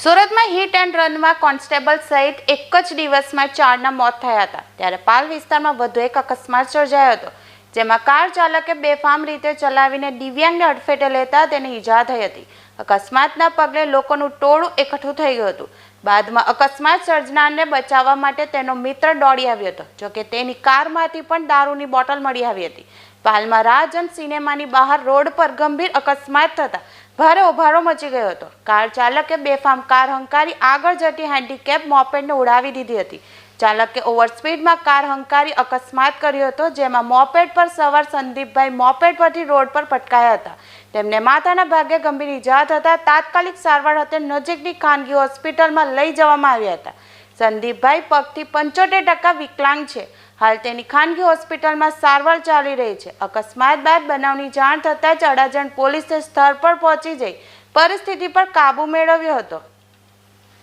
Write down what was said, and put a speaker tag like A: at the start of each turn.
A: Hit and રનમાં constable સહિત એક જ દિવસમાં ચારના મોત થયા હતા. ત્યારે પાલ વિસ્તારમાં વધુ એક અકસ્માત સર્જાયો હતો, જેમાં કાર ચાલકે બેફામ રીતે ચલાવીને દિવ્યાંગને અડફેટે લેતા તેને ઈજા થઈ હતી. અકસ્માતના પગલે લોકોનું ટોળું એકઠું થઈ ગયું હતું. બાદમાં અકસ્માત સર્જનારને બચાવવા માટે તેનો મિત્ર દોડી આવ્યો હતો, જોકે તેની કારમાંથી પણ દારૂની બોટલ મળી આવી હતી. પાલમાં રાજન સિનેમાની બહાર રોડ પર ગંભીર અકસ્માત થતા ભારે ઉભારો મચી ગયો હતો. કાર ચાલકે બેફામ કાર હંકારી આગળ જતી હેન્ડીકેપ મોપેડને ઉડાવી દીધી હતી. ચાલકે ઓવર સ્પીડમાં કાર હંકારી અકસ્માત કર્યો હતો, જેમાં મોપેડ પર સવાર સંદીપભાઈ મોપેડ પરથી રોડ પર પટકાયા હતા. તેમને માથાના ભાગે ગંભીર ઈજા થતાં તાત્કાલિક સારવાર હતે નજીકની ખાનગી હોસ્પિટલમાં લઈ જવામાં આવ્યા હતા. સંદીપભાઈ પગથી પંચોતેર ટકા વિકલાંગ છે. હાલ તેની ખાનગી હોસ્પિટલમાં સારવાર ચાલી રહી છે. અકસ્માત બાદ બનાવની જાણ થતાં જ અડાજણ પોલીસે સ્થળ પર પહોંચી જઈ પરિસ્થિતિ પર કાબૂ મેળવ્યો હતો.